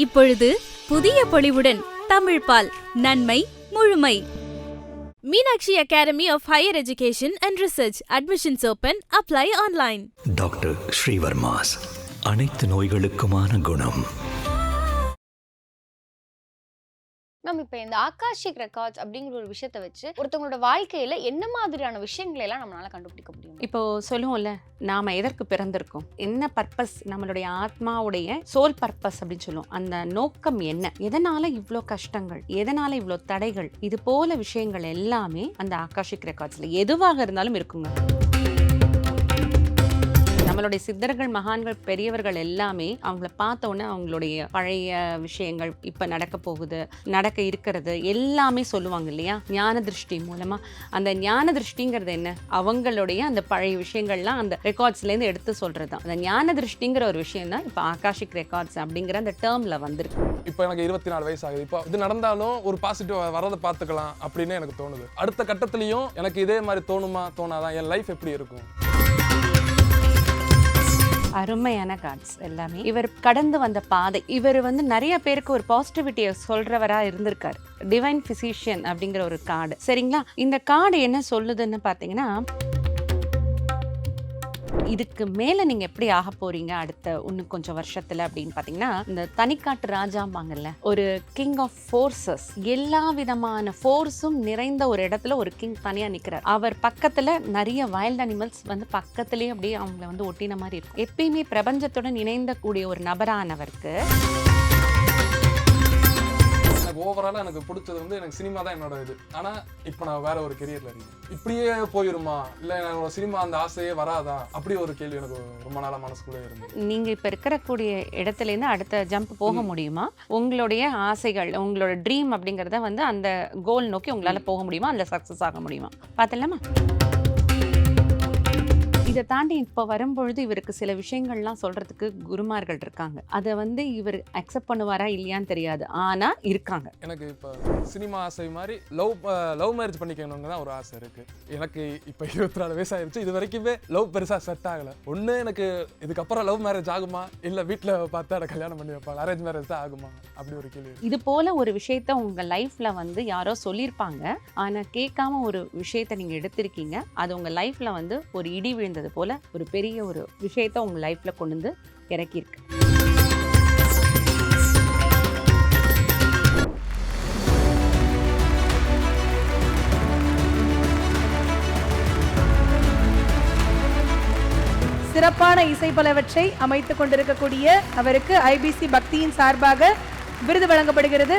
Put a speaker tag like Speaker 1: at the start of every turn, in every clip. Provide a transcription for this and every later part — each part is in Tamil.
Speaker 1: இப்பொழுது புதிய பொலிவுடன் தமிழ் பால் நன்மை முழுமை. Meenakshi academy of higher education and research. Admissions open apply online
Speaker 2: doctor Srivarmas அனைத்து நோய்களுக்குமான குணம்.
Speaker 3: மேம் இப்போ இந்த ஆகாஷிக் ரெக்கார்ட்ஸ் அப்படிங்கிற ஒரு விஷயத்த வச்சு ஒருத்தவங்களோட வாழ்க்கையில என்ன மாதிரியான விஷயங்களை எல்லாம் நம்மளால கண்டுபிடிக்க முடியும்?
Speaker 4: இப்போ சொல்லுவோம்ல நாம எதற்கு பிறந்திருக்கோம்? என்ன பர்பஸ் நம்மளுடைய ஆத்மாவுடைய சோல் பர்பஸ் அப்படின்னு சொல்லுவோம். அந்த நோக்கம் என்ன? எதனால இவ்வளோ கஷ்டங்கள்? எதனால இவ்வளோ தடைகள்? இது போல விஷயங்கள் எல்லாமே அந்த ஆகாஷிக் ரெக்கார்ட்ஸ்ல எதுவாக இருந்தாலும் இருக்குங்க. நம்மளுடைய சித்தர்கள் மகான்கள் பெரியவர்கள் எல்லாமே அவங்கள பார்த்த உடனே அவங்களுடைய பழைய விஷயங்கள் இப்ப நடக்க போகுது நடக்க இருக்கிறது எல்லாமே சொல்லுவாங்க இல்லையா? ஞான திருஷ்டி மூலமா. அந்த ஞான திருஷ்டிங்கிறது என்ன? அவங்களுடைய அந்த பழைய விஷயங்கள்லாம் அந்த ரெக்கார்ட்ஸ்ல இருந்து எடுத்து சொல்றது தான். அந்த ஞான திருஷ்டிங்கிற ஒரு விஷயம் தான் இப்போ ஆகாஷிக் ரெக்கார்ட்ஸ் அப்படிங்கிற அந்த டேர்ம்ல வந்திருக்கு.
Speaker 5: இப்போ எனக்கு இருபத்தி நாலு வயசு ஆகுது இப்போ இது நடந்தாலும் ஒரு பாசிட்டிவ் வரதை பார்த்துக்கலாம் அப்படின்னு எனக்கு தோணுது. அடுத்த கட்டத்துலையும் எனக்கு இதே மாதிரி தோணுமா தோணாதான் என் லைஃப் எப்படி இருக்கும்?
Speaker 4: அருமையான கார்ட்ஸ் எல்லாமே. இவர் கடந்து வந்த பாதை இவர் வந்து நிறைய பேருக்கு ஒரு பாசிட்டிவிட்டியை சொல்றவரா இருந்திருக்கார். டிவைன் பிசிஷியன் அப்படிங்கிற ஒரு கார்டு. சரிங்களா? இந்த கார்டு என்ன சொல்லுதுன்னு பார்த்தீங்கன்னா இதுக்கு மேலே நீங்கள் எப்படி ஆக போகிறீங்க அடுத்த இன்னும் கொஞ்சம் வருஷத்தில் அப்படின்னு பார்த்தீங்கன்னா இந்த தனிக்காட்டு ராஜாம்பாங்கல்ல ஒரு கிங் ஆஃப் ஃபோர்ஸஸ் எல்லா விதமான ஃபோர்ஸும் நிறைந்த ஒரு இடத்துல ஒரு கிங் தனியாக நிற்கிறார் அவர் பக்கத்தில் நிறைய வைல்ட் அனிமல்ஸ் வந்து பக்கத்துலேயே அப்படியே அவங்கள வந்து ஒட்டின மாதிரி இருக்கும். எப்பயுமே பிரபஞ்சத்துடன் இணைந்த கூடிய ஒரு நபரானவருக்கு
Speaker 5: எனக்கு ஓவராலாக எனக்கு பிடிச்சது வந்து எனக்கு சினிமா தான் என்னோட இது. ஆனால் இப்போ நான் வேற ஒரு கெரியரில் இருக்கேன். இப்படியே போயிருமா? இல்லை என்னோட சினிமா அந்த ஆசையே வராதா? அப்படி ஒரு கேள்வி எனக்கு ரொம்ப நாளாக மனசுக்குள்ளே இருந்தது.
Speaker 4: நீங்க இப்ப இருக்கக்கூடிய இடத்துல இருந்து அடுத்த ஜம்ப் போக முடியுமா? உங்களுடைய ஆசைகள் உங்களோட ட்ரீம் அப்படிங்கறத வந்து அந்த கோல் நோக்கி உங்களால போக முடியுமா? அதுல சக்சஸ் ஆக முடியுமா? பார்த்தலாமா இதை தாண்டி இப்போ வரும்பொழுது இவருக்கு சில விஷயங்கள்லாம் சொல்றதுக்கு குருமார்கள் இருக்காங்க. அதை வந்து இவர் அக்செப்ட் பண்ணுவாரா இல்லையான்னு தெரியாது. ஆனா இருக்காங்க.
Speaker 5: எனக்கு இப்போ சினிமா ஆசை மாதிரி லவ் லவ் மேரேஜ் பண்ணிக்கணுங்க தான் ஒரு ஆசை இருக்கு. எனக்கு இப்போ இருபத்தி நாலு வயசு ஆயிருச்சு. இது வரைக்குமே லவ் பெருசாக செட் ஆகலை. ஒன்று எனக்கு இதுக்கப்புறம் லவ் மேரேஜ் ஆகுமா? இல்லை வீட்டில் பார்த்தா எனக்கு கல்யாணம் பண்ணி வைப்பாங்க அரேஞ்ச் மேரேஜ் தான் ஆகுமா? அப்படி ஒரு கேள்வி
Speaker 4: இது போல ஒரு விஷயத்த உங்க லைஃப்ல வந்து யாரோ சொல்லியிருப்பாங்க. ஆனா கேட்காம ஒரு விஷயத்த நீங்க எடுத்திருக்கீங்க. அது உங்க லைஃப்ல வந்து ஒரு இடி விழுந்தது போல ஒரு பெரிய ஒரு விஷயத்த உங்கள் லைஃப்பில் கொண்டு வந்து இறக்கியிருக்கு.
Speaker 6: சிறப்பான இசை பலவற்றை அமைத்துக் கொண்டிருக்கக்கூடிய அவருக்கு ஐபிசி பக்தியின் சார்பாக விருது வழங்கப்படுகிறது.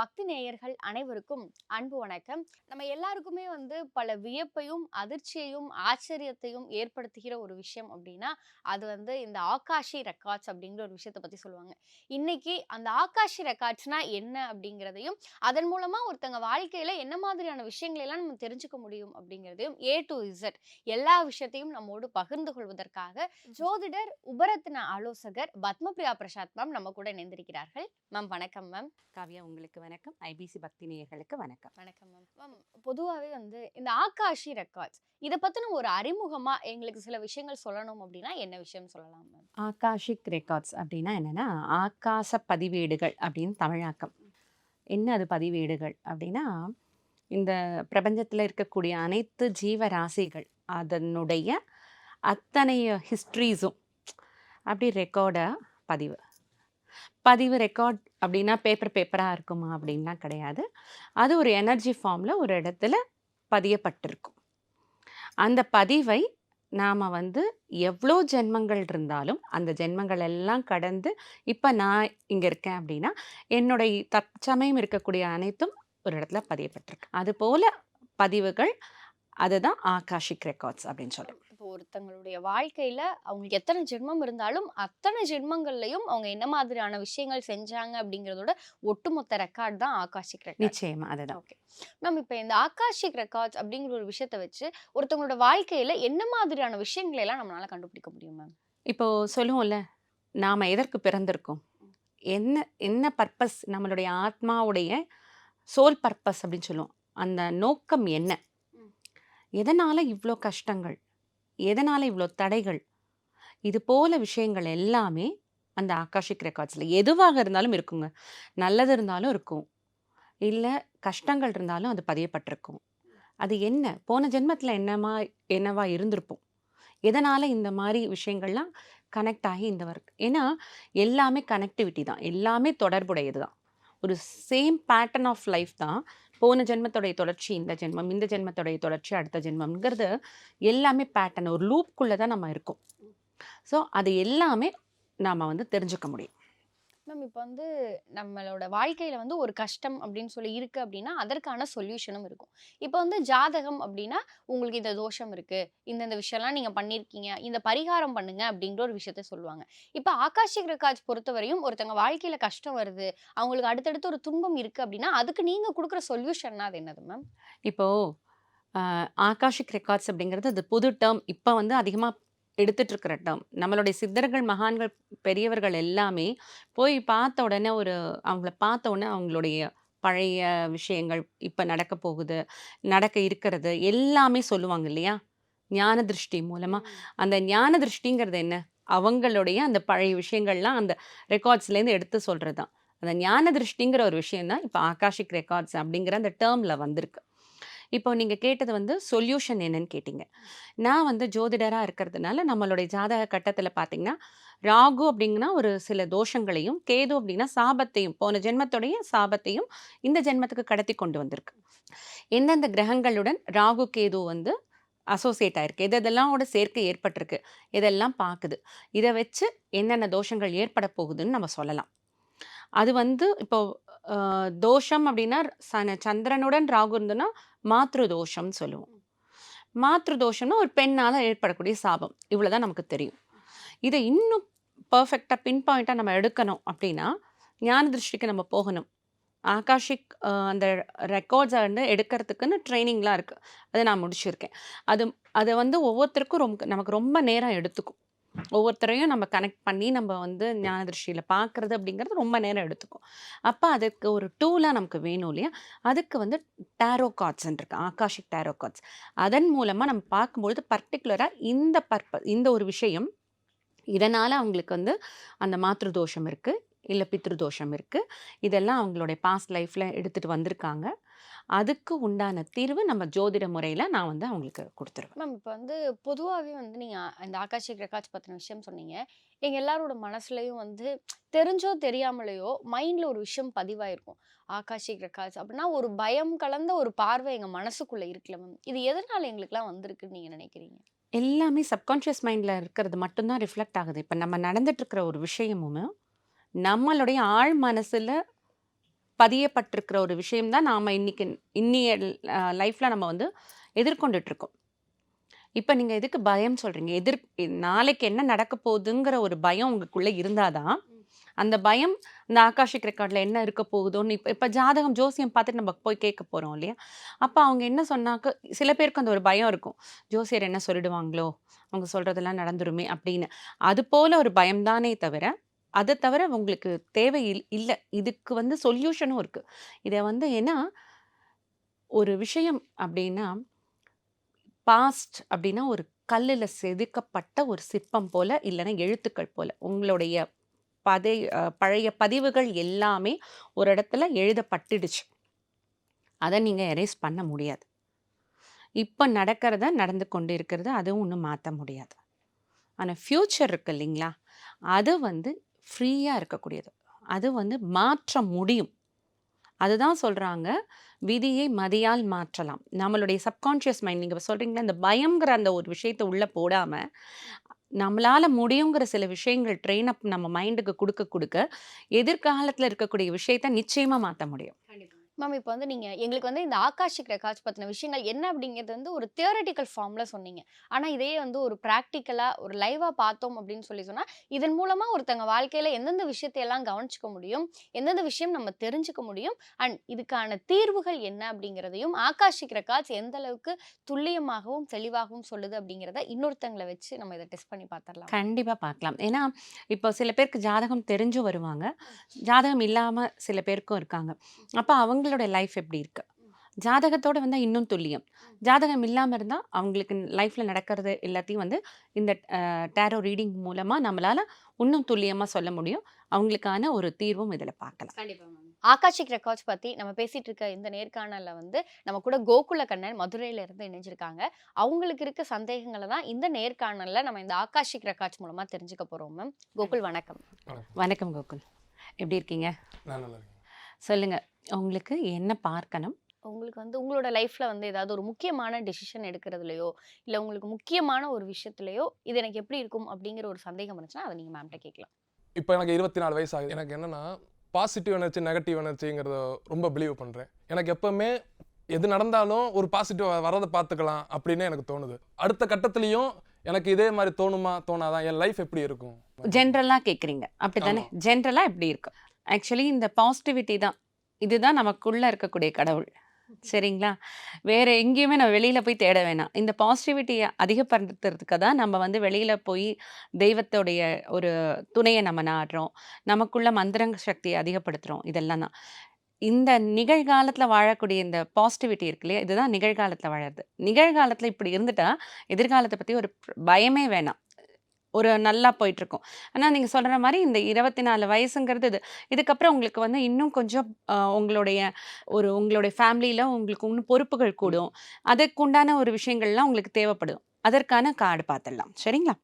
Speaker 3: பக்தி நேயர்கள் அனைவருக்கும் அன்பு வணக்கம். நம்ம எல்லாருக்குமே வந்து பல வியப்பையும் அதிர்ச்சியையும் ஆச்சரியத்தையும் ஏற்படுத்துகிற ஒரு விஷயம் அப்படின்னா அது வந்து இந்த ஆகாஷி ரெக்கார்ட்ஸ் அப்படிங்கிற ஒரு விஷயத்தை பற்றி சொல்லுவாங்க. இன்னைக்கு அந்த ஆகாஷி ரெக்கார்ட்ஸ்னா என்ன அப்படிங்கிறதையும் அதன் மூலமாக ஒருத்தங்க வாழ்க்கையில் என்ன மாதிரியான விஷயங்களை எல்லாம் நம்ம தெரிஞ்சுக்க முடியும் அப்படிங்கிறதையும் ஏ டு இசட் எல்லா விஷயத்தையும் நம்மோடு பகிர்ந்து கொள்வதற்காக ஜோதிடர் உபரத்ன ஆலோசகர் பத்மபிரியா பிரசாத் மேம் நம்ம கூட இணைந்திருக்கிறார்கள். மேம் வணக்கம் மேம்.
Speaker 4: காவியா உங்களுக்கு வணக்கம். ஐபிசி பக்தி நேயர்களுக்கு வணக்கம்.
Speaker 3: வணக்கம் மேம் மேம் பொதுவாகவே வந்து இந்த ஆகாஷி ரெக்கார்ட்ஸ் இதை பத்தின ஒரு அறிமுகமா எங்களுக்கு சில விஷயங்கள் சொல்லணும் அப்படின்னா என்ன விஷயம் சொல்லலாம் மேம்
Speaker 4: ஆகாஷிக் ரெக்கார்ட்ஸ் அப்படின்னா என்னன்னா ஆகாச பதிவேடுகள் அப்படின்னு தமிழாக்கம். என்ன அது பதிவேடுகள் அப்படின்னா இந்த பிரபஞ்சத்தில் இருக்கக்கூடிய அனைத்து ஜீவராசிகள் அதனுடைய அத்தனைய ஹிஸ்ட்ரிஸும் அப்படி ரெக்கார்டாக பதிவு. பதிவு ரெக்கார்ட் அப்படின்னா பேப்பர் பேப்பராக இருக்குமா அப்படின்லாம் கிடையாது. அது ஒரு எனர்ஜி ஃபார்மில் ஒரு இடத்துல பதியப்பட்டிருக்கும். அந்த பதிவை நாம் வந்து எவ்வளோ ஜென்மங்கள் இருந்தாலும் அந்த ஜென்மங்கள் எல்லாம் கடந்து இப்போ நான் இங்கே இருக்கேன் அப்படின்னா என்னுடைய தற்சமயம் இருக்கக்கூடிய அனைத்தும் ஒரு இடத்துல பதியப்பட்டிருக்கு. அதுபோல் பதிவுகள் அதுதான் ஆகாஷிக் ரெக்கார்ட்ஸ் அப்படின்னு சொல்கிறோம்
Speaker 3: இப்போ ஒருத்தங்களுடைய வாழ்க்கையில அவங்களுக்கு எத்தனை ஜென்மம் இருந்தாலும் அத்தனை ஜென்மங்கள்லயும் அவங்க என்ன மாதிரியான விஷயங்கள் செஞ்சாங்க அப்படிங்கறதோட ஒட்டுமொத்த ரெக்கார்ட் தான் ஆகாஷிக் ரெக்கார்ட்
Speaker 4: நிச்சயமா அதுதான்.
Speaker 3: ஓகே. மேம் இப்போ இந்த ஆகாஷிக் ரெக்கார்ட்ஸ் அப்படிங்கிற ஒரு விஷயத்த வச்சு ஒருத்தவங்களோட வாழ்க்கையில என்ன மாதிரியான விஷயங்களை எல்லாம் நம்மளால கண்டுபிடிக்க முடியும் மேம்?
Speaker 4: இப்போ சொல்லுவோம்ல நாம் எதற்கு பிறந்திருக்கோம்? என்ன என்ன பர்பஸ் நம்மளுடைய ஆத்மாவுடைய சோல் பர்பஸ் அப்படின்னு சொல்லுவோம். அந்த நோக்கம் என்ன. எதனால் இவ்வளோ கஷ்டங்கள்? எதனால் இவ்வளோ தடைகள்? இது போல விஷயங்கள் எல்லாமே அந்த ஆகாஷிக் ரெக்கார்ட்ஸில் எதுவாக இருந்தாலும் இருக்குங்க. நல்லது இருந்தாலும் இருக்கும். இல்லை கஷ்டங்கள் இருந்தாலும் அது பதியப்பட்டிருக்கும். அது என்ன? போன ஜென்மத்தில் என்னமா என்னவா இருந்திருப்போம். எதனால் இந்த மாதிரி விஷயங்கள்லாம் கனெக்ட் ஆகி இந்த ஒர்க் ஏன்னா எல்லாமே கனெக்டிவிட்டி தான். எல்லாமே தொடர்புடையது தான். ஒரு சேம் பேட்டர்ன் ஆஃப் லைஃப் தான் போன ஜென்மத்தோடைய தொடர்ச்சி இந்த ஜென்மம் இந்த ஜென்மத்தோடைய தொடர்ச்சி அடுத்த ஜென்மம்ங்கிறது எல்லாமே பேட்டர்ன் ஒரு லூப்குள்ளே தான் நம்ம இருக்கோம். ஸோ அது எல்லாமே நாம் வந்து தெரிஞ்சுக்க முடியும்.
Speaker 3: மேம் இப்போ வந்து நம்மளோட வாழ்க்கையில் வந்து ஒரு கஷ்டம் அப்படின்னு சொல்லி இருக்கு அப்படின்னா அதற்கான சொல்யூஷனும் இருக்கும். இப்போ வந்து ஜாதகம் அப்படின்னா உங்களுக்கு இந்த தோஷம் இருக்கு. இந்தந்த விஷயம்லாம் நீங்க பண்ணியிருக்கீங்க இந்த பரிகாரம் பண்ணுங்க அப்படின்ற ஒரு விஷயத்த சொல்லுவாங்க. இப்போ ஆகாஷிக் ரெக்கார்ட்ஸ் பொறுத்தவரையும் ஒருத்தங்க வாழ்க்கையில கஷ்டம் வருது அவங்களுக்கு அடுத்தடுத்து ஒரு துன்பம் இருக்கு அப்படின்னா அதுக்கு நீங்கள் கொடுக்குற சொல்யூஷன்னா அது என்னது மேம்
Speaker 4: இப்போது ஆகாஷிக் ரெக்கார்ட்ஸ் அப்படிங்கிறது அது புது டேர்ம் இப்போ வந்து அதிகமாக எடுத்துட்டு இருக்கிற டேர்ம் நம்மளுடைய சித்தர்கள் மகான்கள் பெரியவர்கள் எல்லாமே போய் பார்த்த உடனே ஒரு அவங்கள பார்த்த உடனே அவங்களுடைய பழைய விஷயங்கள் இப்போ நடக்க போகுது நடக்க இருக்கிறது எல்லாமே சொல்லுவாங்க இல்லையா? ஞான திருஷ்டி மூலமாக அந்த ஞான திருஷ்டிங்கிறது என்ன? அவங்களுடைய அந்த பழைய விஷயங்கள்லாம் அந்த ரெக்கார்ட்ஸ்லேருந்து எடுத்து சொல்கிறது தான் அந்த ஞான திருஷ்டிங்கிற ஒரு விஷயம் தான் இப்போ ஆகாஷிக் ரெக்கார்ட்ஸ் அப்படிங்கிற அந்த டேர்மில் வந்திருக்கு. இப்போ நீங்கள் கேட்டது வந்து சொல்யூஷன் என்னன்னு கேட்டிங்க. நான் வந்து ஜோதிடராக இருக்கிறதுனால நம்மளுடைய ஜாதக கட்டத்தில் பார்த்தீங்கன்னா ராகு அப்படிங்கன்னா ஒரு சில தோஷங்களையும் கேது அப்படின்னா சாபத்தையும் போன ஜென்மத்துடைய சாபத்தையும் இந்த ஜென்மத்துக்கு கடத்தி கொண்டு வந்திருக்கு. எந்தெந்த கிரகங்களுடன் ராகு கேது வந்து அசோசியேட் ஆயிருக்கு? எது எதெல்லாமோட சேர்க்கை ஏற்பட்டிருக்கு? இதெல்லாம் பார்க்குது இதை வச்சு என்னென்ன தோஷங்கள் ஏற்பட போகுதுன்னு நம்ம சொல்லலாம். அது வந்து இப்போ அஹ், தோஷம் அப்படின்னா சன சந்திரனுடன் ராகு இருந்ததுன்னா மாத்ரு தோஷம்னு சொல்லுவோம். மாத்ரு தோஷம்னா ஒரு பெண்ணால் ஏற்படக்கூடிய சாபம். இவ்வளோதான் நமக்கு தெரியும். இதை இன்னும் பர்ஃபெக்டாக பின் பாயிண்ட்டாக நம்ம எடுக்கணும் அப்படின்னா ஞான திருஷ்டிக்கு நம்ம போகணும். ஆகாஷிக் அஹ், அந்த ரெக்கார்ட்ஸை வந்து எடுக்கிறதுக்குன்னு ட்ரைனிங்லாம் இருக்குது அதை நான் முடிச்சிருக்கேன். அது அதை வந்து ஒவ்வொருத்தருக்கும் ரொம்ப நமக்கு ரொம்ப நேரம் எடுத்துக்கும். ஒவ்வொருத்தரையும் நம்ம கனெக்ட் பண்ணி நம்ம வந்து ஞானதிருஷ்டியில் பார்க்குறது அப்படிங்கிறது ரொம்ப நேரம் எடுத்துக்கும். அப்போ அதுக்கு ஒரு டூலாக நமக்கு வேணும் இல்லையா? அதுக்கு வந்து டேரோ கார்ட்ஸ்ன்னு இருக்கு. ஆகாஷிக் டேரோ கார்ட்ஸ் அதன் மூலமாக நம்ம பார்க்கும்பொழுது பர்டிகுலராக இந்த பர்பஸ் இந்த ஒரு விஷயம் இதனால் அவங்களுக்கு வந்து அந்த மாத்திரு தோஷம் இருக்குது இல்லை பித்ரு தோஷம் இருக்குது இதெல்லாம் அவங்களுடைய பாஸ்ட் லைஃப்பில் எடுத்துகிட்டு வந்திருக்காங்க. அதுக்கு உண்டான தீர்வு நம்ம ஜோதிட முறையில் நான் வந்து அவங்களுக்கு கொடுத்துருவேன்.
Speaker 3: மேம் இப்போ வந்து பொதுவாகவே வந்து நீங்கள் இந்த ஆகாஷிக் ரெக்கார்ட்ஸ் பற்றின விஷயம் சொன்னீங்க. எங்கள் எல்லாரோட மனசுலையும் வந்து தெரிஞ்சோ தெரியாமலையோ மைண்டில் ஒரு விஷயம் பதிவாயிருக்கும். ஆகாஷிக் ரெக்கார்ட்ஸ் அப்படின்னா ஒரு பயம் கலந்த ஒரு பார்வை எங்கள் மனசுக்குள்ளே இருக்குல்ல மேம். இது எதனால எங்களுக்குலாம் வந்திருக்குன்னு நீங்கள் நினைக்கிறீங்க?
Speaker 4: எல்லாமே சப்கான்ஷியஸ் மைண்டில் இருக்கிறது மட்டும்தான் ரிஃப்ளெக்ட் ஆகுது. இப்போ நம்ம நடந்துட்டு இருக்கிற ஒரு விஷயமும் நம்மளுடைய ஆழ் மனசில் பதியப்பட்டிருக்கிற ஒரு விஷயம் தான் நாம் இன்னைக்கு இன்னிய லைஃப்பில் நம்ம வந்து எதிர்கொண்டுட்டு இருக்கோம் இப்போ நீங்கள் எதுக்கு பயம் சொல்கிறீங்க எதிர் நாளைக்கு என்ன நடக்க போகுதுங்கிற ஒரு பயம் உங்களுக்குள்ளே இருந்தால் தான் அந்த பயம் இந்த ஆகாஷிக் ரெக்கார்டில் என்ன இருக்க போகுதோன்னு இப்போ இப்போ ஜாதகம் ஜோசியம் பார்த்துட்டு நம்ம போய் கேட்க போகிறோம் இல்லையா? அப்போ அவங்க என்ன சொன்னாக்க சில பேருக்கு அந்த ஒரு பயம் இருக்கும். ஜோசியர் என்ன சொல்லிடுவாங்களோ? அவங்க சொல்கிறதெல்லாம் நடந்துருமே அப்படின்னு. அது போல் ஒரு பயம்தானே தவிர அதை தவிர உங்களுக்கு தேவை இல் இல்லை. இதுக்கு வந்து சொல்யூஷனும் இருக்குது இதை வந்து ஏன்னா ஒரு விஷயம் அப்படின்னா பாஸ்ட் அப்படின்னா ஒரு கல்லில் செதுக்கப்பட்ட ஒரு சிற்பம் போல இல்லைன்னா எழுத்துக்கள் போல். உங்களுடைய பதை பழைய பதிவுகள் எல்லாமே ஒரு இடத்துல எழுதப்பட்டுடுச்சு. அதை நீங்கள் எரேஸ் பண்ண முடியாது. இப்போ நடக்கிறத நடந்து கொண்டு இருக்கிறது அதுவும் ஒன்றும் மாற்ற முடியாது. ஆனால் ஃப்யூச்சர் இருக்கு இல்லைங்களா? அது வந்து ஃப்ரீயாக இருக்கக்கூடியது. அது வந்து மாற்ற முடியும். அதுதான் சொல்கிறாங்க விதியை மதியால் மாற்றலாம். நம்மளுடைய சப்கான்ஷியஸ் மைண்ட் நீங்கள் சொல்கிறீங்களா இந்த பயங்கிற அந்த ஒரு விஷயத்தை உள்ளே போடாமல் நம்மளால் முடியுங்கிற சில விஷயங்கள் ட்ரெயின் அப் நம்ம மைண்டுக்கு கொடுக்க கொடுக்க எதிர்காலத்தில் இருக்கக்கூடிய விஷயத்த நிச்சயமாக மாற்ற முடியும்.
Speaker 3: மேம் இப்போ வந்து நீங்கள் எங்களுக்கு வந்து இந்த ஆகாஷிக் ரெக்கார்ட்ஸ் பற்றின விஷயங்கள் என்ன அப்படிங்கிறது வந்து ஒரு தியரட்டிக்கல் ஃபார்மில் சொன்னீங்க. ஆனால் இதே வந்து ஒரு ப்ராக்டிக்கலாக ஒரு லைவாக பார்த்தோம் அப்படின்னு சொல்லி சொன்னால் இதன் மூலமாக ஒருத்தங்க வாழ்க்கையில் எந்தெந்த விஷயத்தை எல்லாம் கவனிச்சுக்க முடியும் எந்தெந்த விஷயம் நம்ம தெரிஞ்சுக்க முடியும் அண்ட் இதுக்கான தீர்வுகள் என்ன அப்படிங்கிறதையும் ஆகாஷிக் ரெக்கார்ட்ஸ் எந்த அளவுக்கு துல்லியமாகவும் தெளிவாகவும் சொல்லுது அப்படிங்கிறத இன்னொருத்தங்களை வச்சு நம்ம இதை டெஸ்ட் பண்ணி பார்த்துடலாம்.
Speaker 4: கண்டிப்பாக பார்க்கலாம். ஏன்னா இப்போ சில பேருக்கு ஜாதகம் தெரிஞ்சு வருவாங்க. ஜாதகம் இல்லாமல் சில பேருக்கும் இருக்காங்க. அப்போ அவங்களோட லைஃப் எப்படி இருக்கு? ஜாதகத்தோட வந்தால் இன்னும் துல்லியம். ஜாதகம் இல்லாமல் இருந்தால் அவங்களுக்கு லைஃப்பில் நடக்கிறது எல்லாத்தையும் வந்து இந்த டேரோ ரீடிங் மூலமாக நம்மளால் இன்னும் துல்லியமாக சொல்ல முடியும். அவங்களுக்கான ஒரு தீர்வும் இதில் பார்க்கலாம்.
Speaker 3: கண்டிப்பா மேம். ஆகாஷிக் ரெக்கார்ட்ஸ் பத்தி நம்ம பேசிட்டு இருக்க இந்த நேர்காணல்ல வந்து நம்ம கூட கோகுல கண்ணன் மதுரையில இருந்து இணைஞ்சிருக்காங்க. அவங்களுக்கு இருக்க சந்தேகங்களை தான் இந்த நேர்காணல்ல நம்ம இந்த ஆகாஷிக் ரெக்கார்ட்ஸ் மூலமா தெரிஞ்சுக்க போறோம் மேம். கோகுல் வணக்கம்.
Speaker 4: வணக்கம். கோகுல். எப்படி இருக்கீங்க? சொல்லுங்கள் உங்களுக்கு என்ன பார்க்கணும்?
Speaker 3: உங்களுக்கு வந்து உங்களோட லைஃப்ல வந்து ஏதாவது ஒரு முக்கியமான டெசிஷன் எடுக்கிறதுலையோ இல்ல உங்களுக்கு முக்கியமான ஒரு விஷயத்துலயோ இது எனக்கு எப்படி இருக்கும் அப்படிங்கிற ஒரு சந்தேகம் இருந்துச்சுன்னா அதை நீங்க மேம்கிட்ட கேட்கலாம்.
Speaker 5: இப்போ எனக்கு இருபத்தி நாலு வயசு ஆகுது. எனக்கு என்னன்னா பாசிட்டிவ் எனர்ஜி நெகட்டிவ் எனர்ஜிங்கிறத ரொம்ப பிலீவ் பண்ணுறேன் எனக்கு எப்பவுமே எது நடந்தாலும் ஒரு பாசிட்டிவ் வரதை பார்த்துக்கலாம் அப்படின்னு எனக்கு தோணுது. அடுத்த கட்டத்துலேயும் எனக்கு இதே மாதிரி தோணுமா தோணாதான் என் லைஃப் எப்படி இருக்கும்?
Speaker 4: ஜென்ரலாக கேட்குறீங்க அப்படி தானே ஜென்ரலாக எப்படி இருக்கு ஆக்சுவலி இந்த பாசிட்டிவிட்டி தான். இதுதான் நமக்குள்ளே இருக்கக்கூடிய கடவுள். சரிங்களா? வேற எங்கேயுமே நம்ம வெளியில் போய் தேட வேணாம். இந்த பாசிட்டிவிட்டியை அதிகப்படுத்துறதுக்கு தான் நம்ம வந்து வெளியில் போய் தெய்வத்தோடைய ஒரு துணையை நம்ம நாடுறோம். நமக்குள்ள மந்திரங்க சக்தியை அதிகப்படுத்துகிறோம் இதெல்லாம் தான். இந்த நிகழ்காலத்தில் வாழக்கூடிய இந்த பாசிட்டிவிட்டி இருக்கு இல்லையா? இதுதான் நிகழ்காலத்தில் வாழறது. நிகழ்காலத்தில் இப்படி இருந்துட்டா எதிர்காலத்தை பற்றி ஒரு பயமே வேணாம். ஒரு நல்லா போயிட்டுருக்கும். ஆனால் நீங்கள் சொல்கிற மாதிரி இந்த இருபத்தி நாலு வயசுங்கிறது இது. இதுக்கப்புறம் உங்களுக்கு வந்து இன்னும் கொஞ்சம் உங்களுடைய ஒரு உங்களுடைய ஃபேமிலியில் உங்களுக்கு இன்னும் பொறுப்புகள் கூடும். அதுக்குண்டான ஒரு விஷயங்கள்லாம் உங்களுக்கு தேவைப்படும். அதற்கான கார்டு பார்த்துடலாம். சரிங்களா?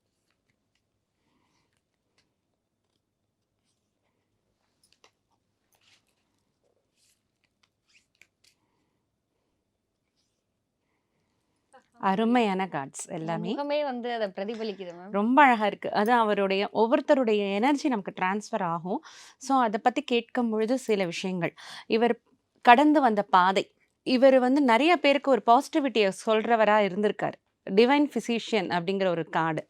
Speaker 4: அருமையான கார்ட்ஸ் எல்லாமே.
Speaker 3: முகமே வந்து அதை பிரதிபலிக்குது மேம்.
Speaker 4: ரொம்ப அழகாக இருக்குது அது அவருடைய ஒவ்வொருத்தருடைய எனர்ஜி நமக்கு ட்ரான்ஸ்ஃபர் ஆகும். ஸோ அதை பற்றி கேட்கும் பொழுது சில விஷயங்கள். இவர் கடந்து வந்த பாதை. இவர் வந்து நிறைய பேருக்கு ஒரு பாசிட்டிவிட்டியை சொல்கிறவராக இருந்திருக்கார். டிவைன் ஃபிசிஷியன் அப்படிங்கிற ஒரு கார்டு.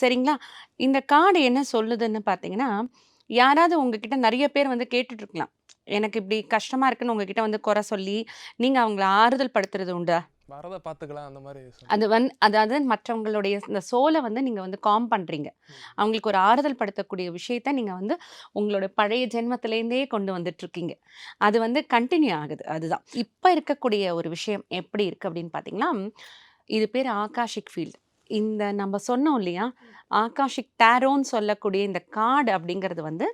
Speaker 4: சரிங்களா? இந்த கார்டு என்ன சொல்லுதுன்னு பார்த்தீங்கன்னா யாராவது உங்ககிட்ட நிறைய பேர் வந்து கேட்டுட்டு இருக்கலாம். எனக்கு இப்படி கஷ்டமாக இருக்குன்னு உங்ககிட்ட வந்து குறை சொல்லி நீங்கள் அவங்கள ஆறுதல் படுத்துறது உண்டா?
Speaker 5: வரதை பார்த்துக்கலாம் அந்த மாதிரி.
Speaker 4: அது வந்து அதாவது மற்றவங்களுடைய இந்த சோலை வந்து நீங்கள் வந்து காம் பண்ணுறீங்க அவங்களுக்கு ஒரு ஆறுதல் படுத்தக்கூடிய விஷயத்த நீங்கள் வந்து உங்களோட பழைய ஜென்மத்திலேருந்தே கொண்டு வந்துட்டு இருக்கீங்க அது வந்து கண்டினியூ ஆகுது அதுதான். இப்போ இருக்கக்கூடிய ஒரு விஷயம் எப்படி இருக்குது அப்படின்னு பார்த்தீங்கன்னா இது பேர் ஆகாஷிக் ஃபீல்டு இந்த நம்ம சொன்னோம் இல்லையா? ஆகாஷிக் டேரோன்னு சொல்லக்கூடிய இந்த கார்டு அப்படிங்கிறது வந்து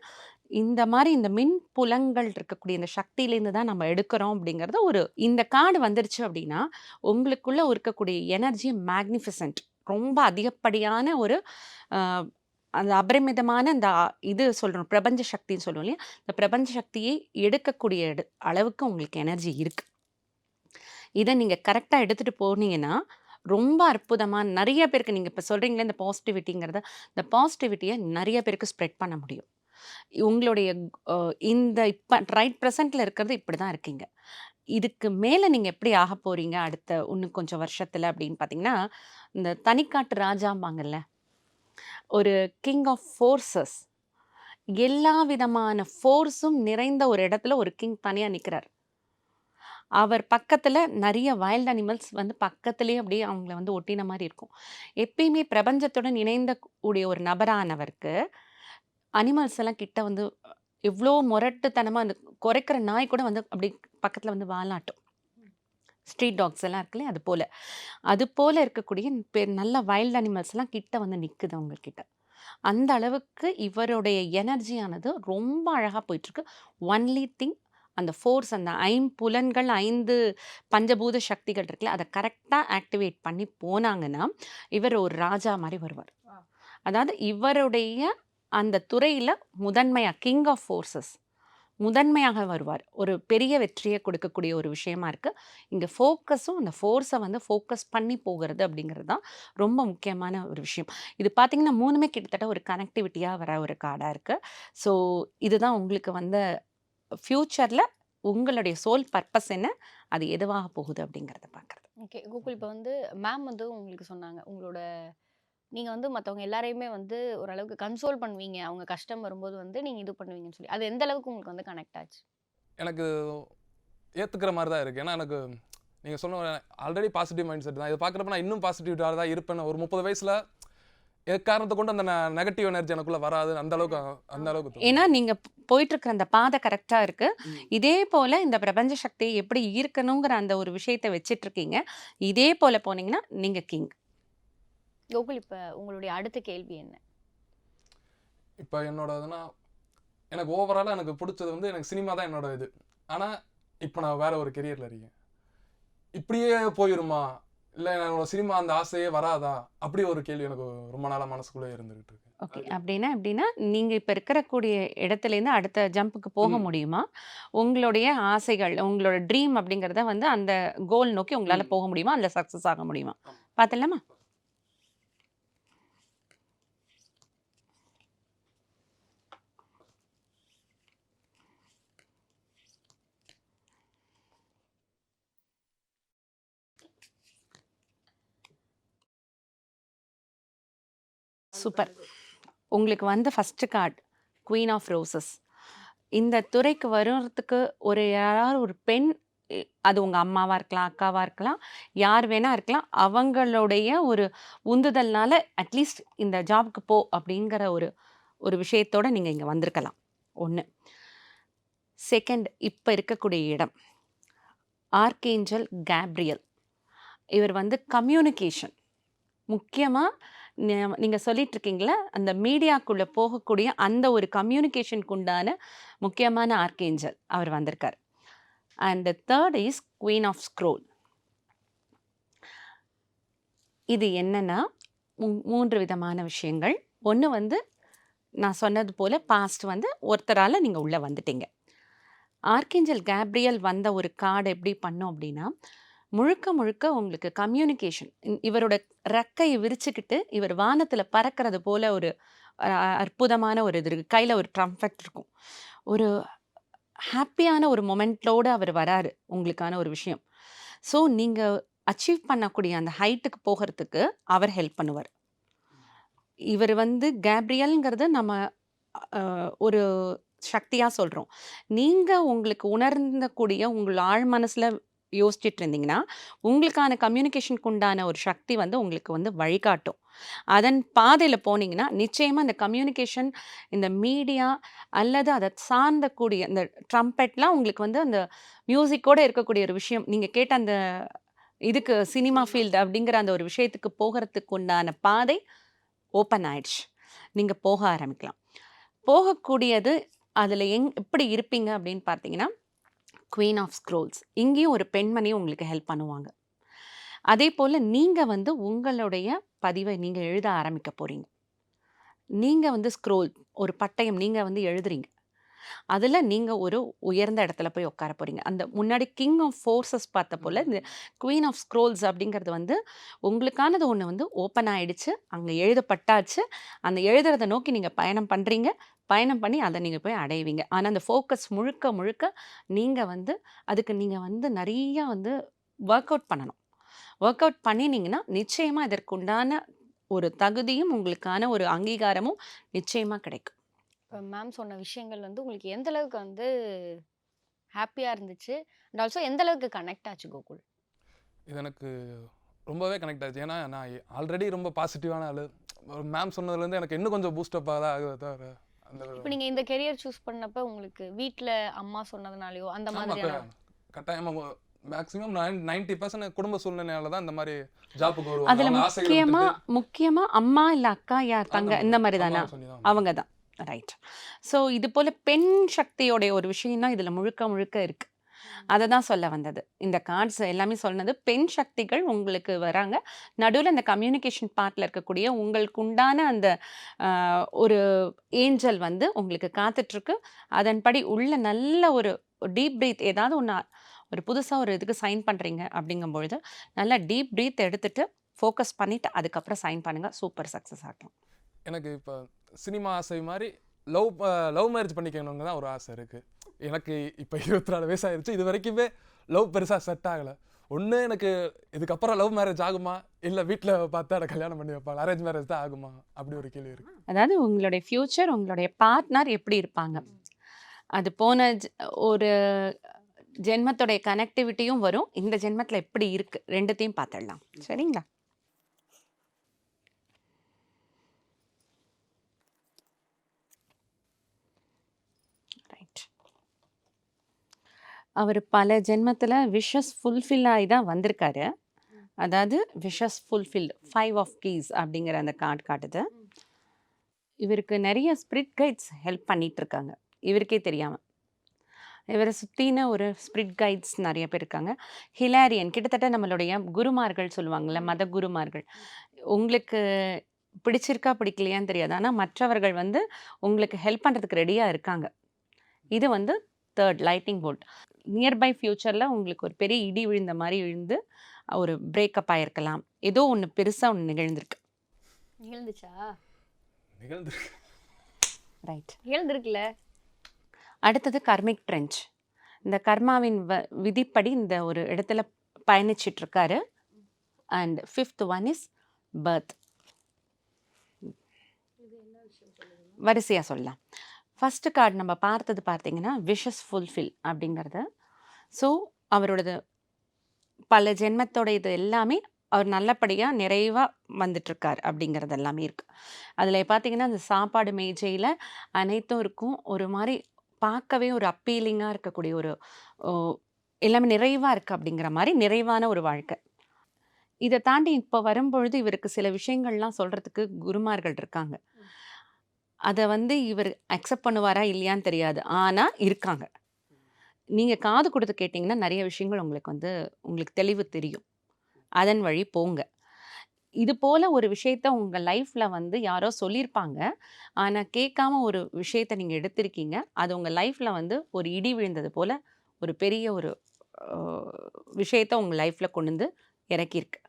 Speaker 4: இந்த மாதிரி இந்த மின் புலங்கள் இருக்கக்கூடிய இந்த சக்தியிலேருந்து தான் நம்ம எடுக்கிறோம் அப்படிங்கிறது ஒரு இந்த கார்டு வந்துருச்சு அப்படின்னா உங்களுக்குள்ள இருக்கக்கூடிய எனர்ஜி மேக்னிஃபிசன்ட். ரொம்ப அதிகப்படியான ஒரு அந்த அபரிமிதமான அந்த இது சொல்கிறோம் பிரபஞ்ச சக்தின்னு சொல்லுவோம் இல்லையா? இந்த பிரபஞ்ச சக்தியை எடுக்கக்கூடிய எடு- அளவுக்கு உங்களுக்கு எனர்ஜி இருக்கு. இதை நீங்கள் கரெக்டாக எடுத்துகிட்டு போனீங்கன்னா ரொம்ப அற்புதமாக நிறைய பேருக்கு நீங்கள் இப்போ சொல்கிறீங்களே இந்த பாசிட்டிவிட்டிங்கிறத இந்த பாசிட்டிவிட்டியை நிறைய பேருக்கு ஸ்ப்ரெட் பண்ண முடியும். உங்களுடைய இந்த இப்போ ரைட் ப்ரெசண்ட்டில் இருக்கிறது இப்படி தான் இருக்கீங்க. இதுக்கு மேலே நீங்கள் எப்படி ஆக போகிறீங்க அடுத்த இன்னும் கொஞ்சம் வருஷத்தில் அப்படின்னு பார்த்தீங்கன்னா இந்த தனிக்காட்டு ராஜாம்பாங்கல்ல ஒரு கிங் ஆஃப் ஃபோர்ஸஸ் எல்லா விதமான ஃபோர்ஸும் நிறைந்த ஒரு இடத்துல ஒரு கிங் தனியாக நிற்கிறார் அவர் பக்கத்தில் நிறைய வைல்ட் அனிமல்ஸ் வந்து பக்கத்துலேயே அப்படியே அவங்கள வந்து ஒட்டின மாதிரி இருக்கும். எப்பயுமே பிரபஞ்சத்துடன் இணைந்த கூடிய ஒரு நபரானவருக்கு அனிமல்ஸ் எல்லாம் கிட்ட வந்து எவ்வளோ முரட்டுத்தனமாக அந்த குறைக்கிற நாய் கூட வந்து அப்படி பக்கத்தில் வந்து வாலாட்டும் ஸ்ட்ரீட் டாக்ஸ் எல்லாம் இருக்குல்ல அது போல். அது போல் இருக்கக்கூடிய பெ- நல்ல வைல்ட் அனிமல்ஸ் எல்லாம் கிட்ட வந்து நிற்குது அவங்கக்கிட்ட அந்த அளவுக்கு இவருடைய எனர்ஜியானது ரொம்ப அழகாக போயிட்டுருக்கு. ஒன்லி திங் அந்த ஃபோர்ஸ் அந்த ஐம்புலன்கள் ஐந்து பஞ்சபூத சக்திகள் இருக்குல்ல அதை கரெக்டாக ஆக்டிவேட் பண்ணி போனாங்கன்னா இவர் ஒரு ராஜா மாதிரி வருவார். அதாவது இவருடைய அந்த துறையில் முதன்மையாக கிங் ஆஃப் ஃபோர்ஸஸ் முதன்மையாக வருவார். ஒரு பெரிய வெற்றியை கொடுக்கக்கூடிய ஒரு விஷயமா இருக்குது இங்கே ஃபோக்கஸும் அந்த ஃபோர்ஸை வந்து ஃபோக்கஸ் பண்ணி போகிறது அப்படிங்கிறது தான் ரொம்ப முக்கியமான ஒரு விஷயம். இது பார்த்திங்கன்னா மூணுமே கிட்டத்தட்ட ஒரு கனெக்டிவிட்டியாக வர ஒரு கார்டாக இருக்குது ஸோ இதுதான் உங்களுக்கு வந்து ஃப்யூச்சரில் உங்களுடைய சோல் பர்பஸ் என்ன அது எதுவாக போகுது அப்படிங்கிறத பார்க்குறது
Speaker 3: ஓகே கூகுள் இப்போ வந்து மேம் வந்து உங்களுக்கு சொன்னாங்க உங்களோட நீங்க வந்து மத்தவங்க எல்லாரையுமே வந்து ஓரளவுக்கு கன்சோல் பண்ணுவீங்க. அவங்க கஷ்டம் வரும்போது வந்து நீங்க இது பண்ணுவீங்கன்னு சொல்லி. அது எந்த அளவுக்கு உங்களுக்கு வந்து கனெக்ட் ஆச்சு?
Speaker 5: எனக்கு ஏற்றுக்கிற மாதிரி தான் இருக்குது ஏன்னா எனக்கு நீங்கள் சொன்ன ஆல்ரெடி பாசிட்டிவ் மைண்ட் செட் தான். இதை பார்க்குறப்ப நான் இன்னும் பாசிட்டிவிட்டாக தான் இருப்பேன் ஒரு முப்பது வயசில் எக்காரணத்தை கொண்டு அந்த நெகட்டிவ் எனர்ஜி எனக்குள்ள வராது. அந்த அளவுக்கு அந்த அளவுக்கு.
Speaker 4: ஏன்னா நீங்க போயிட்டு இருக்கிற அந்த பாதை கரெக்டா இருக்கு.
Speaker 5: ம்.
Speaker 4: இதே போல இந்த பிரபஞ்ச சக்தியை எப்படி ஈர்க்கணுங்கிற அந்த ஒரு விஷயத்தை வச்சிட்டு இருக்கீங்க இதே போல போனீங்கன்னா நீங்க கிங்
Speaker 3: கோகுல் இப்ப உங்களுடைய அடுத்த கேள்வி என்ன?
Speaker 5: இப்போ என்னோட இதுனா எனக்கு ஓவராலாக எனக்கு பிடிச்சது வந்து எனக்கு சினிமா தான் என்னோட இது. ஆனால் இப்போ நான் வேற ஒரு கெரியரில் இருக்கேன். இப்படியே போயிருமா? இல்லை என்னோட சினிமா அந்த ஆசையே வராதா? அப்படி ஒரு கேள்வி எனக்கு ரொம்ப நாளாக மனசுக்குள்ளே இருந்துகிட்டு இருக்கு.
Speaker 4: ஓகே அப்படின்னா எப்படின்னா நீங்க இப்ப இருக்கக்கூடிய இடத்துல இருந்து அடுத்த ஜம்புக்கு போக. முடியுமா? உங்களுடைய ஆசைகள் உங்களோட ட்ரீம் அப்படிங்கறத வந்து அந்த கோல் நோக்கி உங்களால. போக முடியுமா? அதுல சக்சஸ் ஆக முடியுமா?
Speaker 5: ஆமா.
Speaker 4: சூப்பர். உங்களுக்கு வந்த first card queen of roses இந்த துறைக்கு வர்றதுக்கு ஒரு யாராவது ஒரு பெண் அது உங்கள் அம்மாவாக இருக்கலாம் அக்காவாக இருக்கலாம் யார் வேணா இருக்கலாம் அவங்களுடைய ஒரு உந்துதல்னால அட்லீஸ்ட் இந்த ஜாப்க்கு போ அப்படிங்கிற ஒரு ஒரு விஷயத்தோட நீங்கள் இங்கே வந்திருக்கலாம். ஒன்று செகண்ட் இப்போ இருக்கக்கூடிய இடம். ஆர்கேஞ்சல் கேப்ரியல் இவர் வந்து கம்யூனிகேஷன் முக்கியமாக நீங்கள் சொல்லிட்டு இருக்கீங்களா அந்த மீடியாக்குள்ளே போகக்கூடிய அந்த ஒரு கம்யூனிகேஷனுக்கு உண்டான முக்கியமான ஆர்கேஞ்சல் அவர் வந்திருக்கார். And third is queen of scroll இது என்னென்னா மூன்று விதமான விஷயங்கள். ஒன்று வந்து நான் சொன்னது போல் பாஸ்ட் வந்து ஒருத்தரால் நீங்கள் உள்ளே வந்துட்டீங்க. ஆர்கேஞ்சல் கேப்ரியல் வந்த ஒரு கார்டு எப்படி பண்ணோம் அப்படின்னா முழுக்க முழுக்க உங்களுக்கு கம்யூனிகேஷன் இவரோட ரெக்கையை விரிச்சுக்கிட்டு இவர் வானத்தில் பறக்கிறது போல ஒரு அற்புதமான ஒரு இது இருக்குது கையில் ஒரு ட்ரம்ஃபெக்ட் இருக்கும். ஒரு ஹாப்பியான ஒரு மொமெண்ட்டோடு அவர் வராரு உங்களுக்கான ஒரு விஷயம். ஸோ நீங்கள் அச்சீவ் பண்ணக்கூடிய அந்த ஹைட்டுக்கு போகிறதுக்கு அவர் ஹெல்ப் பண்ணுவார். இவர் வந்து கேப்ரியல்ங்கிறது நம்ம ஒரு சக்தியாக சொல்கிறோம் நீங்கள் உங்களுக்கு உணர்ந்தக்கூடிய உங்கள் ஆழ் மனசில் யோசிச்சுட்டு இருந்தீங்கன்னா உங்களுக்கான கம்யூனிகேஷனுக்கு உண்டான ஒரு சக்தி வந்து உங்களுக்கு வந்து வழிகாட்டும். அதன் பாதையில் போனீங்கன்னா நிச்சயமாக இந்த கம்யூனிகேஷன் இந்த மீடியா அல்லது அதை சார்ந்த கூடிய இந்த ட்ரம்பெட்லாம் உங்களுக்கு வந்து அந்த மியூசிக்கோட இருக்கக்கூடிய ஒரு விஷயம். நீங்கள் கேட்ட அந்த இதுக்கு சினிமா ஃபீல்டு அப்படிங்கிற அந்த ஒரு விஷயத்துக்கு போகிறதுக்கு உண்டான பாதை ஓப்பன் ஆயிடுச்சு. நீங்கள் போக ஆரம்பிக்கலாம். போகக்கூடியது அதில் எங் எப்படி இருப்பீங்க அப்படின்னு பார்த்தீங்கன்னா குவீன் ஆஃப் ஸ்க்ரோல்ஸ் இங்கேயும் ஒரு பெண்மணி உங்களுக்கு ஹெல்ப் பண்ணுவாங்க. அதே போல் நீங்கள் வந்து உங்களுடைய பதிவை நீங்கள் எழுத ஆரம்பிக்க போகிறீங்க நீங்கள் வந்து ஸ்க்ரோல் ஒரு பட்டயம் நீங்கள் வந்து எழுதுறீங்க. அதில் நீங்கள் ஒரு உயர்ந்த இடத்துல போய் உட்கார போகிறீங்க அந்த முன்னாடி கிங் ஆஃப் ஃபோர்ஸஸ் பார்த்த போல் இந்த குவீன் ஆஃப் ஸ்க்ரோல்ஸ் அப்படிங்கிறது வந்து உங்களுக்கானது ஒன்று வந்து ஓப்பன் ஆகிடுச்சு அங்கே எழுதப்பட்டாச்சு. அந்த எழுதுறதை நோக்கி நீங்கள் பயணம் பண்ணுறீங்க பயணம் பண்ணி அதை நீங்கள் போய் அடைவீங்க. ஆனால் அந்த ஃபோக்கஸ் முழுக்க முழுக்க நீங்கள் வந்து அதுக்கு நீங்கள் வந்து நிறைய வந்து ஒர்க் அவுட் பண்ணணும். ஒர்க் அவுட் பண்ணினீங்கன்னா நிச்சயமாக இதற்குண்டான ஒரு தகுதியும் உங்களுக்கான ஒரு அங்கீகாரமும் நிச்சயமாக கிடைக்கும்.
Speaker 3: இப்போ மேம் சொன்ன விஷயங்கள் வந்து உங்களுக்கு எந்த அளவுக்கு வந்து ஹாப்பியா இருந்துச்சு? அண்ட் ஆல்சோ எந்த அளவுக்கு கனெக்ட் ஆச்சு கோகுல்
Speaker 5: இது எனக்கு ரொம்பவே கனெக்ட் ஆச்சு. ஏன்னா நான் ஆல்ரெடி ரொம்ப பாசிட்டிவான ஆள். மேம் சொன்னதுலேருந்து எனக்கு இன்னும் கொஞ்சம் பூஸ்டப் ஆகுதா ஆகுதே தவிர
Speaker 3: இப்போ நீங்க இந்த கெரியர் சூஸ் பண்ணப்ப உங்களுக்கு வீட்ல அம்மா சொன்னதுனாலயோ அந்த
Speaker 5: ஆமா,
Speaker 3: மாதிரியான
Speaker 5: க- கட்டாயமா மேக்ஸிமம் நைன்டி பர்சன்ட் குடும்ப சூழ்நிலையால தான் இந்த மாதிரி ஜாப்புக்கு வருவாங்க.
Speaker 4: அதில் முக்கியமாக முக்கியமாக அம்மா இல்லை அக்கா யார் தங்க இந்த மாதிரி தானே அவங்க தான் ரைட் ஸோ இது போல் பெண் சக்தியோடைய ஒரு விஷயம் தான் இதில் முழுக்க முழுக்க இருக்கு. அதை தான் சொல்ல வந்தது. இந்த கார்ட்ஸ் எல்லாமே சொன்னது பெண் சக்திகள் உங்களுக்கு வராங்க. நடுவில் இந்த கம்யூனிகேஷன் பார்ட்டில் இருக்கக்கூடிய உங்களுக்கு உண்டான அந்த ஒரு ஏஞ்சல் வந்து உங்களுக்கு காத்துட்ருக்கு. அதன்படி உள்ள நல்ல ஒரு டீப் பிரீத் ஏதாவது ஒன்று ஒரு புதுசாக ஒரு இதுக்கு சைன் பண்ணுறீங்க அப்படிங்கும்பொழுது நல்லா டீப் பிரீத் எடுத்துட்டு ஃபோக்கஸ் பண்ணிவிட்டு அதுக்கப்புறம் சைன் பண்ணுங்கள் சூப்பர் சக்ஸஸ் ஆகலாம்
Speaker 5: எனக்கு இப்போ சினிமா ஆசை மாதிரி லவ் லவ் மேரேஜ் பண்ணிக்கணுங்க தான் ஒரு ஆசை இருக்குது எனக்கு இப்போ இருபத்தி நாலு வயசு ஆயிடுச்சு இது வரைக்குமே லவ் பெருசாக செட் ஆகலை. ஒன்று எனக்கு இதுக்கப்புறம் லவ் மேரேஜ் ஆகுமா? இல்லை வீட்டில் பார்த்தா அதை கல்யாணம் பண்ணி வைப்பாங்க அரேஞ்ச் மேரேஜ் தான் ஆகுமா? அப்படி ஒரு கேள்வி இருக்குது
Speaker 4: அதாவது உங்களுடைய ஃப்யூச்சர் உங்களுடைய பார்ட்னர் எப்படி இருப்பாங்க? அது போன ஜ- ஒரு ஜென்மத்துடைய கனெக்டிவிட்டியும் வரும். இந்த ஜென்மத்தில் எப்படி இருக்குது ரெண்டுத்தையும் பார்த்துடலாம். சரிங்களா? அவர் பல ஜென்மத்தில் விஷஸ் ஃபுல்ஃபில் ஆகி தான் வந்திருக்காரு. அதாவது wishes fulfil five of keys அப்படிங்கிற அந்த கார்டு காட்டுது. இவருக்கு நிறைய ஸ்பிரிட் கைட்ஸ் ஹெல்ப் பண்ணிகிட்ருக்காங்க இருக்காங்க. இவருக்கே தெரியாமல் இவரை சுற்றின ஒரு ஸ்பிரிட் கைட்ஸ் நிறைய பேர் இருக்காங்க. ஹிலாரியன் கிட்டத்தட்ட நம்மளுடைய குருமார்கள் சொல்லுவாங்கள்ல மத குருமார்கள். உங்களுக்கு பிடிச்சிருக்கா பிடிக்கலையான்னு தெரியாது. ஆனால் மற்றவர்கள் வந்து உங்களுக்கு ஹெல்ப் பண்ணுறதுக்கு ரெடியாக இருக்காங்க. இது வந்து தேர்ட் லைட்டிங் போல்ட் நியர்பை ஃப்யூச்சரில் உங்களுக்கு ஒரு பெரிய இடி விழுந்த மாதிரி விழுந்து ஒரு பிரேக்கப் ஆயிருக்கலாம். ஏதோ ஒன்று பெருசாக ஒன்று நிகழ்ந்திருக்கு.
Speaker 3: நிகழ்ந்துச்சா?
Speaker 5: நிகழ்ந்துருக்கு.
Speaker 4: ரைட்
Speaker 3: நிகழ்ந்திருக்குல்ல
Speaker 4: அடுத்தது கர்மிக் ட்ரெஞ்ச் இந்த கர்மாவின் வ விதிப்படி இந்த ஒரு இடத்துல பயணிச்சிட்டு இருக்காரு and fifth one is birth வரிசையாக சொல்லலாம். ஃபஸ்ட்டு கார்டு நம்ம பார்த்தது பார்த்தீங்கன்னா விஷஸ் ஃபுல்ஃபில் அப்படிங்கிறது. ஸோ அவரோடது பல ஜென்மத்தோட இது எல்லாமே அவர் நல்லபடியாக நிறைவாக வந்துட்டுருக்கார் அப்படிங்கிறது எல்லாமே இருக்குது அதில் பார்த்தீங்கன்னா அந்த சாப்பாடு மேஜையில் அனைத்தும் இருக்கும். ஒரு மாதிரி பார்க்கவே ஒரு அப்பீலிங்காக இருக்கக்கூடிய ஒரு எல்லாமே நிறைவாக இருக்குது அப்படிங்கிற மாதிரி நிறைவான ஒரு வாழ்க்கை. இதை தாண்டி இப்போ வரும்பொழுது இவருக்கு சில விஷயங்கள்லாம் சொல்கிறதுக்கு குருமார்கள் இருக்காங்க. அதை வந்து இவர் அக்செப்ட் பண்ணுவாரா இல்லையான்னு தெரியாது. ஆனால் இருக்காங்க. நீங்கள் காது கொடுத்து கேட்டிங்கன்னா நிறைய விஷயங்கள் உங்களுக்கு வந்து உங்களுக்கு தெளிவு தெரியும். அதன் வழி போங்க. இது போல் ஒரு விஷயத்த உங்கள் லைஃப்பில் வந்து யாரோ சொல்லியிருப்பாங்க. ஆனால் கேட்காம ஒரு விஷயத்த நீங்கள் எடுத்திருக்கீங்க. அது உங்கள் லைஃப்பில் வந்து ஒரு இடி விழுந்தது போல் ஒரு பெரிய ஒரு விஷயத்த உங்கள் லைஃப்பில் கொண்டு வந்து இறக்கியிருக்கு.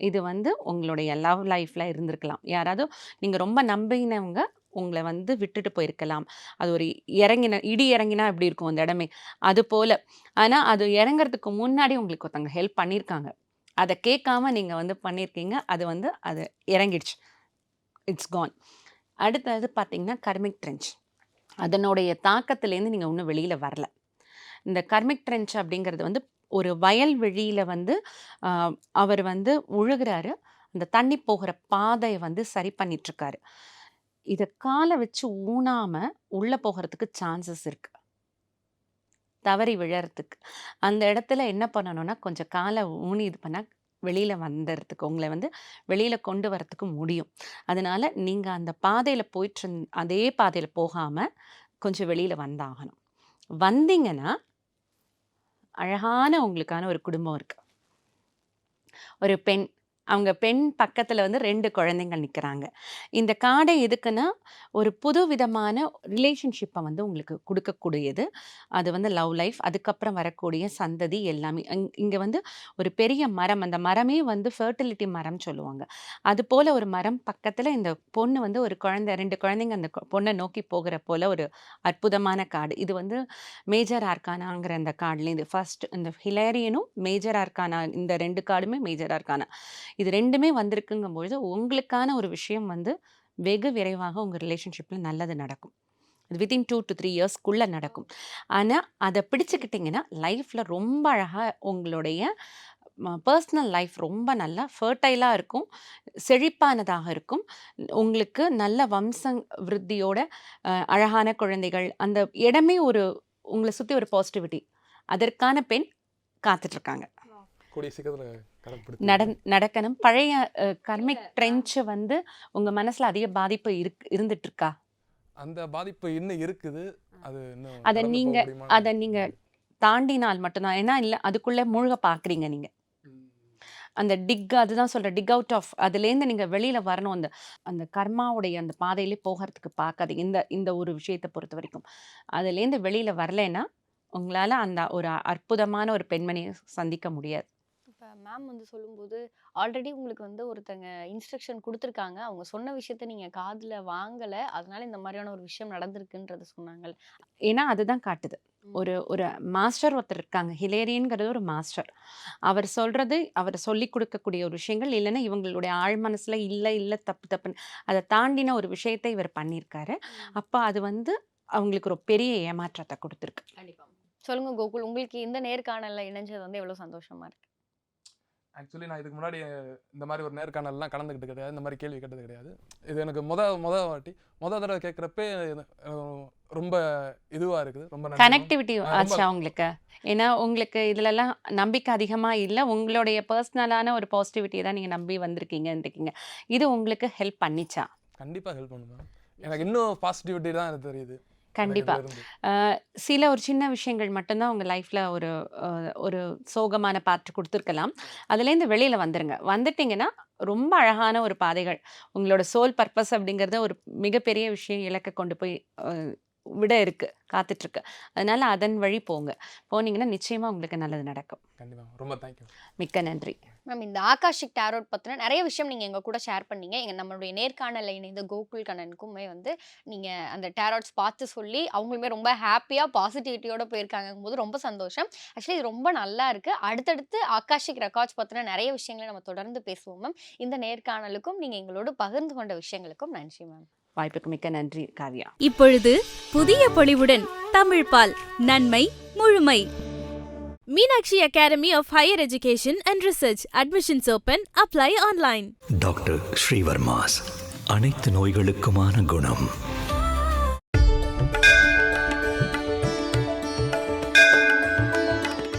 Speaker 4: இது வந்து உங்களுடைய லவ் லைஃப்பில் இருந்திருக்கலாம். யாராவது நீங்கள் ரொம்ப நம்பினவங்க உங்களை வந்து விட்டுட்டு போயிருக்கலாம். அது ஒரு இறங்கின இடி இறங்கினா எப்படி இருக்கும் அந்த இடமே? அது போல். ஆனால் அது இறங்குறதுக்கு முன்னாடி உங்களுக்கு ஒருத்தவங்க ஹெல்ப் பண்ணியிருக்காங்க. அதை கேட்காம நீங்கள் வந்து பண்ணியிருக்கீங்க. அது வந்து அது இறங்கிடுச்சு. It's gone. அடுத்தது பார்த்தீங்கன்னா கர்மிக் ட்ரெஞ்ச் அதனுடைய தாக்கத்துலேருந்து நீங்கள் இன்னும் வெளியில் வரல. இந்த கர்மிக் ட்ரெஞ்ச் அப்படிங்கிறது வந்து ஒரு வயல்வெளியில் வந்து அவர் வந்து உழுகிறாரு. அந்த தண்ணி போகிற பாதையை வந்து சரி பண்ணிட்டுருக்காரு இதை காலை வச்சு ஊனாமல் உள்ளே போகிறதுக்கு சான்சஸ் இருக்குது தவறி விழறதுக்கு. அந்த இடத்துல என்ன பண்ணணும்னா கொஞ்சம் காலை ஊனி இது பண்ணால் வெளியில் வந்துடுறதுக்கு உங்களை வந்து வெளியில் கொண்டு வரத்துக்கு முடியும். அதனால் நீங்கள் அந்த பாதையில் போயிட்டு அதே பாதையில் போகாமல் கொஞ்சம் வெளியில் வந்தாகணும். வந்தீங்கன்னா அழகான உங்களுக்கான ஒரு குடும்பம் இருக்குது ஒரு பெண் அவங்க பெண் பக்கத்தில் வந்து ரெண்டு குழந்தைங்கள் நிற்கிறாங்க இந்த காடை எதுக்குன்னா ஒரு புது விதமான ரிலேஷன்ஷிப்பை வந்து உங்களுக்கு கொடுக்கக்கூடியது. அது வந்து லவ் லைஃப் அதுக்கப்புறம் வரக்கூடிய சந்ததி எல்லாமே. இங்கே வந்து ஒரு பெரிய மரம் அந்த மரமே வந்து ஃபர்டிலிட்டி மரம் சொல்லுவாங்க. அது போல் ஒரு மரம் பக்கத்தில் இந்த பொண்ணு வந்து ஒரு குழந்தை ரெண்டு குழந்தைங்க அந்த பொண்ணை நோக்கி போகிற போல் ஒரு அற்புதமான காடு இது வந்து மேஜர் ஆர்கானாங்கிற அந்த கார்டுலேருந்து ஃபர்ஸ்ட் இந்த ஹிலேரியனும் மேஜர் ஆர்கானா இந்த ரெண்டு கார்டுமே மேஜர் ஆர்கானா. இது ரெண்டுமே வந்திருக்குங்கும்பொழுது உங்களுக்கான ஒரு விஷயம் வந்து வெகு விரைவாக உங்கள் ரிலேஷன்ஷிப்பில் நல்லது நடக்கும். அது வித்தின் டூ டு த்ரீ இயர்ஸ்க்குள்ளே நடக்கும். ஆனால் அதை பிடிச்சிக்கிட்டிங்கன்னா லைஃப்பில் ரொம்ப அழகாக உங்களுடைய பர்சனல் லைஃப் ரொம்ப நல்லா ஃபர்டைலாக இருக்கும் செழிப்பானதாக இருக்கும். உங்களுக்கு நல்ல வம்ச விருத்தியோட அழகான குழந்தைகள் அந்த இடமே ஒரு உங்களை சுற்றி ஒரு பாசிட்டிவிட்டி அதற்கான பெண் காத்துட்ருக்காங்க.
Speaker 5: கூடிய சீக்கிரத்தில்
Speaker 4: நடக்கணும். பழைய கர்மிக் ட்ரென்ச் வந்து உங்கள் மனசில் அதிக பாதிப்பு இருக்கு இருந்துட்டு இருக்கா
Speaker 5: அந்த பாதிப்பு இன்னும் இருக்குது. அது
Speaker 4: அதை நீங்க-
Speaker 5: முடியுமா?
Speaker 4: அதை நீங்கள் தாண்டினால் மட்டும்தான். ஏன்னா இல்லை அதுக்குள்ளே மூழ்க பார்க்குறீங்க நீங்கள் அந்த டிக் அதுதான் சொல்கிறேன் டிக் அவுட் ஆஃப் அதுலேருந்து நீங்கள் வெளியில் வரணும். அந்த அந்த கர்மாவுடைய அந்த பாதையிலே போகிறதுக்கு பார்க்காதீங்க. இந்த இந்த ஒரு விஷயத்தை பொறுத்த வரைக்கும். அதுலேருந்து வெளியில் வரலைன்னா உங்களால் அந்த ஒரு அற்புதமான ஒரு பெண்மணியை சந்திக்க முடியாது.
Speaker 3: மேம் வந்து சொல்லும்போது ஆல்ரெடி உங்களுக்கு வந்து ஒருத்தங்க இன்ஸ்ட்ரக்ஷன் கொடுத்துருக்காங்க. அவங்க சொன்ன விஷயத்த நீங்க காதுல வாங்கல. அதனால இந்த மாதிரியான ஒரு விஷயம் நடந்திருக்குன்றத சொன்னாங்க.
Speaker 4: ஏன்னா அதுதான் காட்டுது. ஒரு ஒரு மாஸ்டர் ஒருத்தர் இருக்காங்க. ஹிலேரியன்கிறது ஒரு மாஸ்டர் அவர் சொல்றது அவர் சொல்லி கொடுக்கக்கூடிய ஒரு விஷயங்கள் இல்லைன்னா இவங்களுடைய ஆழ் மனசுல இல்லை இல்லை தப்பு தப்புன்னு அதை தாண்டின ஒரு விஷயத்தை இவர் பண்ணியிருக்காரு. அப்போ அது வந்து அவங்களுக்கு ஒரு பெரிய ஏமாற்றத்தை கொடுத்துருக்கு.
Speaker 3: சொல்லுங்க கோகுல் உங்களுக்கு இந்த நேர்காணல்ல இணைஞ்சது வந்து எவ்வளவு சந்தோஷமா இருக்கு?
Speaker 5: ஆக்சுவலி நான் இதுக்கு முன்னாடி இந்த மாதிரி ஒரு நேர்காணல்லாம் கலந்துக்கிட்டு கிடையாது. இந்த மாதிரி கேள்வி கேட்டது கிடையாது. இது எனக்கு முத முத வாட்டி முத தடவை கேட்குறப்பே ரொம்ப இதுவாக இருக்குது. ரொம்ப.
Speaker 4: கனெக்டிவிட்டி ஆச்சா உங்களுக்கு? ஏன்னா உங்களுக்கு இதுலலாம் நம்பிக்கை அதிகமாக இல்லை. உங்களுடைய பர்சனலான ஒரு பாசிட்டிவிட்டியை தான் நீங்கள் நம்பி வந்திருக்கீங்க இருக்கீங்க இது உங்களுக்கு ஹெல்ப் பண்ணிச்சா?
Speaker 5: கண்டிப்பாக ஹெல்ப் பண்ணும் மேம் எனக்கு இன்னும் பாசிட்டிவிட்டி தான் எனக்கு தெரியுது. எனக்கு
Speaker 4: கண்டிப்பா.
Speaker 5: இதுல இருந்து.
Speaker 4: அஹ் சில ஒரு சின்ன விஷயங்கள் மட்டும்தான் உங்கள் லைஃப்பில் ஒரு ஒரு சோகமான பாட்டு கொடுத்துருக்கலாம். அதுலேருந்து வெளியில் வந்துருங்க. வந்துட்டீங்கன்னா ரொம்ப அழகான ஒரு பாதைகள். உங்களோட சோல் பர்பஸ் அப்படிங்கிறத ஒரு மிகப்பெரிய விஷயம் இலக்க கொண்டு போய் விட இருக்கு காத்துட்ருக்கு. அதனால அதன் வழி போங்க. போனீங்கன்னா நிச்சயமாக உங்களுக்கு நல்லது நடக்கும்.
Speaker 5: கண்டிப்பா. ரொம்ப தேங்க்யூ
Speaker 4: மிக்க நன்றி.
Speaker 3: மேம் இந்த ஆகாஷிக் டேரோட் பற்றின நிறைய விஷயம் நீங்கள் எங்கள் கூட ஷேர் பண்ணீங்க. எங்கள் நம்மளுடைய நேர்காணலில் இணைந்த கோகுல் கண்ணனுக்குமே வந்து நீங்கள் அந்த டேரோட்ஸ் பார்த்து சொல்லி அவங்களுமே ரொம்ப ஹாப்பியாக பாசிட்டிவிட்டியோட போயிருக்காங்கும் போது ரொம்ப சந்தோஷம். ஆக்சுவலி இது ரொம்ப நல்லா இருக்குது அடுத்தடுத்து ஆகாஷிக் ரெக்கார்ட்ஸ் பற்றின நிறைய விஷயங்களை நம்ம தொடர்ந்து பேசுவோம் மேம் இந்த நேர்காணலுக்கும் நீங்கள் எங்களோடு பகிர்ந்து கொண்ட விஷயங்களுக்கும் நன்றி மேம்
Speaker 4: வாய்ப்புக்கு மிக்க நன்றி காவ்யா.
Speaker 1: இப்பொழுது புதிய பொலிவுடன் தமிழ் பால் நன்மை முழுமை. Meenakshi academy of higher education and research admissions open apply online
Speaker 2: doctor Srivarmas. அனைத்து நோய்களுக்குமான குணம்.